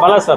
मला सर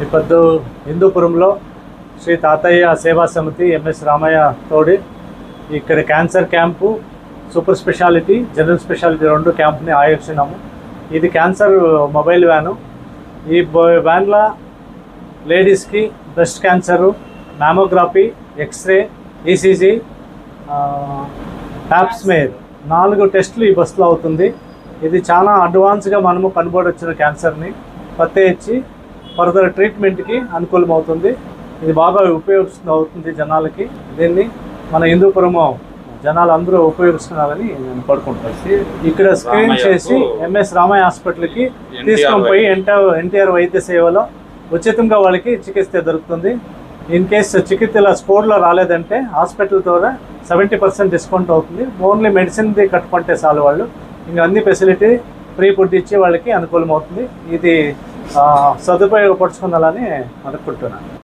ఈ పొద్దు హిందూపురంలో శ్రీ తాతయ్య సేవా సమితి ఎంఎస్ రామయ్య తోడి ఇక్కడ cancer camp super speciality general speciality రెండు క్యాంప్ని ఆయోజిస్తున్నాము. ఇది క్యాన్సర్ మొబైల్ వ్యాను. ఈ బ- వ్యాన్లో లేడీస్కి breast cancer mammography x ray ECG pap smear నాలుగు టెస్టులు ఈ బస్సులో అవుతుంది. ఇది చాలా అడ్వాన్స్గా మనము కనుగొనొచ్చిన క్యాన్సర్ని పత్తే ఇచ్చి ఫర్దర్ ట్రీట్మెంట్కి అనుకూలమవుతుంది. ఇది బాగా ఉపయోగిస్తుంది అవుతుంది జనాలకి. దీన్ని మన హిందూపురము జనాలు అందరూ ఉపయోగిస్తున్నారని నేను కోరుకుంటాను ఇక్కడ స్క్రీన్ చేసి ఎంఎస్ రామయ్య హాస్పిటల్కి తీసుకొని పోయి ఎన్టీఆర్ ఎన్టీఆర్ వైద్య సేవలో ఉచితంగా వాళ్ళకి చికిత్స దొరుకుతుంది. ఇన్ కేస్ చికిత్స స్పోర్ట్లో రాలేదంటే హాస్పిటల్ ద్వారా సెవెంటీ పర్సెంట్ డిస్కౌంట్ అవుతుంది. ఓన్లీ మెడిసిన్ది కట్టుకుంటే చాలు వాళ్ళు. ఇంకా అన్ని ఫెసిలిటీ ఫ్రీ ఫుడ్ ఇచ్చి వాళ్ళకి అనుకూలం అవుతుంది ఇది ఆ, సదుపాయోగపరుచుకోవాలని అనుకుంటున్నాను.